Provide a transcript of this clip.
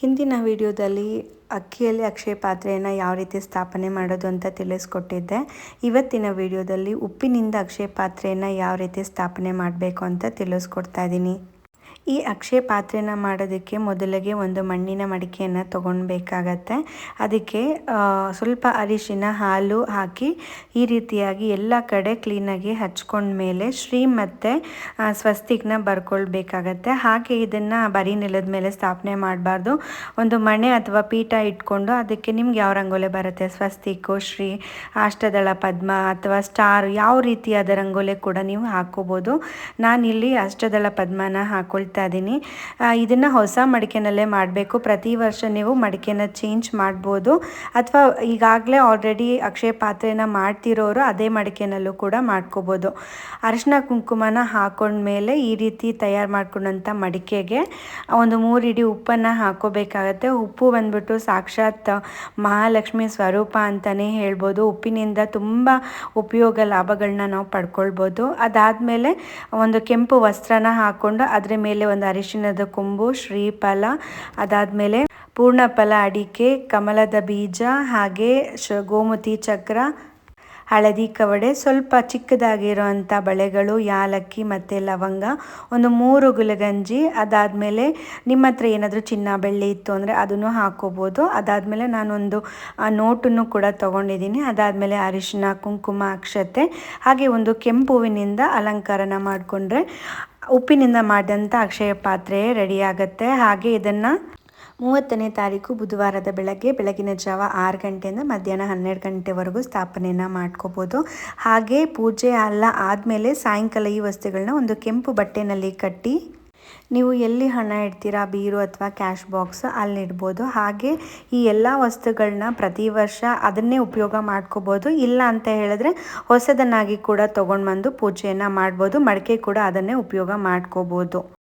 ಹಿಂದಿನ ವಿಡಿಯೋದಲ್ಲಿ ಅಕ್ಕಿಯಲ್ಲಿ ಅಕ್ಷಯ ಪಾತ್ರೆಯನ್ನು ಯಾವ ರೀತಿ ಸ್ಥಾಪನೆ ಮಾಡೋದು ಅಂತ ತಿಳಿಸ್ಕೊಟ್ಟಿದ್ದೆ. ಇವತ್ತಿನ ವಿಡಿಯೋದಲ್ಲಿ ಉಪ್ಪಿನಿಂದ ಅಕ್ಷಯ ಪಾತ್ರೆಯನ್ನು ಯಾವ ರೀತಿ ಸ್ಥಾಪನೆ ಮಾಡಬೇಕು ಅಂತ ತಿಳಿಸ್ಕೊಡ್ತಾ ಇದ್ದೀನಿ. ಈ ಅಕ್ಷಯ ಪಾತ್ರೆನ ಮಾಡೋದಕ್ಕೆ ಮೊದಲಿಗೆ ಒಂದು ಮಣ್ಣಿನ ಮಡಿಕೆಯನ್ನು ತೊಗೊಳ್ಬೇಕಾಗತ್ತೆ ಅದಕ್ಕೆ ಸ್ವಲ್ಪ ಅರಿಶಿನ, ಹಾಲು ಹಾಕಿ ಈ ರೀತಿಯಾಗಿ ಎಲ್ಲ ಕಡೆ ಕ್ಲೀನಾಗಿ ಹಚ್ಕೊಂಡ್ಮೇಲೆ ಶ್ರೀ ಮತ್ತು ಸ್ವಸ್ತಿಕ್ನ ಬರ್ಕೊಳ್ಬೇಕಾಗತ್ತೆ. ಹಾಗೆ ಇದನ್ನು ಬರೀ ನೆಲದ ಮೇಲೆ ಸ್ಥಾಪನೆ ಮಾಡಬಾರ್ದು. ಒಂದು ಮಣೆ ಅಥವಾ ಪೀಠ ಇಟ್ಕೊಂಡು ಅದಕ್ಕೆ ನಿಮ್ಗೆ ಯಾವ ರಂಗೋಲೆ ಬರುತ್ತೆ? ಸ್ವಸ್ತಿಕ್ಕು ಶ್ರೀ, ಅಷ್ಟದಳ ಪದ್ಮ ಅಥವಾ ಸ್ಟಾರ್, ಯಾವ ರೀತಿಯಾದ ರಂಗೋಲೆ ಕೂಡ ನೀವು ಹಾಕೋಬೋದು. ನಾನಿಲ್ಲಿ ಅಷ್ಟದಳ ಪದ್ಮನ ಹಾಕೊಳ್ತಾ ಇದ್ದೀನಿ ಇದನ್ನು ಹೊಸ ಮಡಿಕೆನಲ್ಲೇ ಮಾಡಬೇಕು. ಪ್ರತಿ ವರ್ಷ ನೀವು ಮಡಿಕೆನ ಚೇಂಜ್ ಮಾಡ್ಬೋದು. ಅಥವಾ ಈಗಾಗಲೇ ಆಲ್ರೆಡಿ ಅಕ್ಷಯ ಪಾತ್ರೆನ ಮಾಡ್ತಿರೋರು ಅದೇ ಮಡಿಕೆನಲ್ಲೂ ಕೂಡ ಮಾಡ್ಕೋಬೋದು. ಅರಿಶಿನ ಕುಂಕುಮನ ಹಾಕೊಂಡ್ಮೇಲೆ ಈ ರೀತಿ ತಯಾರು ಮಾಡ್ಕೊಂಡಂಥ ಮಡಿಕೆಗೆ ಒಂದು ಮೂರು ಇಡೀ ಉಪ್ಪನ್ನು ಹಾಕೋಬೇಕಾಗತ್ತೆ. ಉಪ್ಪು ಬಂದ್ಬಿಟ್ಟು ಸಾಕ್ಷಾತ್ ಮಹಾಲಕ್ಷ್ಮಿ ಸ್ವರೂಪ ಅಂತಲೇ ಹೇಳ್ಬೋದು. ಉಪ್ಪಿನಿಂದ ತುಂಬ ಉಪಯೋಗ ಲಾಭಗಳನ್ನ ನಾವು ಪಡ್ಕೊಳ್ಬೋದು. ಅದಾದಮೇಲೆ ಒಂದು ಕೆಂಪು ವಸ್ತ್ರನ ಹಾಕ್ಕೊಂಡು ಅದರ ಮೇಲೆ ಒಂದು ಅರಿಶಿಣದ ಕೊಂಬು, ಶ್ರೀಫಲ, ಅದಾದಮೇಲೆ ಪೂರ್ಣಫಲ ಅಡಿಕೆ, ಕಮಲದ ಬೀಜ ಹಾಗೆ ಶ, ಗೋಮತಿ ಚಕ್ರ, ಹಳದಿ ಕವಡೆ, ಸ್ವಲ್ಪ ಚಿಕ್ಕದಾಗಿರೋವಂಥ ಬಳೆಗಳು, ಯಾಲಕ್ಕಿ ಮತ್ತು ಲವಂಗ, ಒಂದು ಮೂರು ಗುಲಗಂಜಿ, ಅದಾದಮೇಲೆ ನಿಮ್ಮ ಹತ್ರ ಏನಾದರೂ ಚಿನ್ನ ಬೆಳ್ಳಿ ಇತ್ತು ಅಂದರೆ ಅದನ್ನು ಹಾಕೋಬೋದು. ಅದಾದಮೇಲೆ ನಾನೊಂದು ನೋಟನ್ನು ಕೂಡ ತೊಗೊಂಡಿದ್ದೀನಿ. ಅದಾದಮೇಲೆ ಅರಿಶಿನ ಕುಂಕುಮ, ಅಕ್ಷತೆ ಹಾಗೆ ಒಂದು ಕೆಂಪು ಹೂವಿನಿಂದ ಅಲಂಕಾರನ ಮಾಡಿಕೊಂಡ್ರೆ ಉಪ್ಪಿನಿಂದ ಮಾಡಿದಂಥ ಅಕ್ಷಯ ಪಾತ್ರೆ ರೆಡಿಯಾಗುತ್ತೆ ಹಾಗೆ ಇದನ್ನು ಮೂವತ್ತನೇ ತಾರೀಕು ಬುಧವಾರದ ಬೆಳಗ್ಗೆ ಬೆಳಗಿನ ಜಾವ ಆರು ಗಂಟೆಯಿಂದ ಮಧ್ಯಾಹ್ನ ಹನ್ನೆರಡು ಗಂಟೆವರೆಗೂ ಸ್ಥಾಪನೆಯನ್ನು ಮಾಡ್ಕೋಬೋದು. ಹಾಗೆ ಪೂಜೆ ಅಲ್ಲ ಆದಮೇಲೆ ಸಾಯಂಕಾಲ ಈ ವಸ್ತುಗಳನ್ನ ಒಂದು ಕೆಂಪು ಬಟ್ಟೆನಲ್ಲಿ ಕಟ್ಟಿ ನೀವು ಎಲ್ಲಿ ಹಣ ಇಡ್ತೀರಾ? ಬೀರು ಅಥವಾ ಕ್ಯಾಶ್ ಬಾಕ್ಸ್ ಅಲ್ಲಿ ಇಡ್ಬೋದು. ಹಾಗೆ ಈ ಎಲ್ಲ ವಸ್ತುಗಳನ್ನ ಪ್ರತಿ ವರ್ಷ ಅದನ್ನೇ ಉಪಯೋಗ ಮಾಡ್ಕೋಬೋದು. ಇಲ್ಲ ಅಂತ ಹೇಳಿದ್ರೆ ಹೊಸದನ್ನಾಗಿ ಕೂಡ ತೊಗೊಂಡು ಬಂದು ಪೂಜೆಯನ್ನು ಮಾಡ್ಬೋದು. ಮಡಿಕೆ ಕೂಡ ಅದನ್ನೇ ಉಪಯೋಗ ಮಾಡ್ಕೋಬೋದು.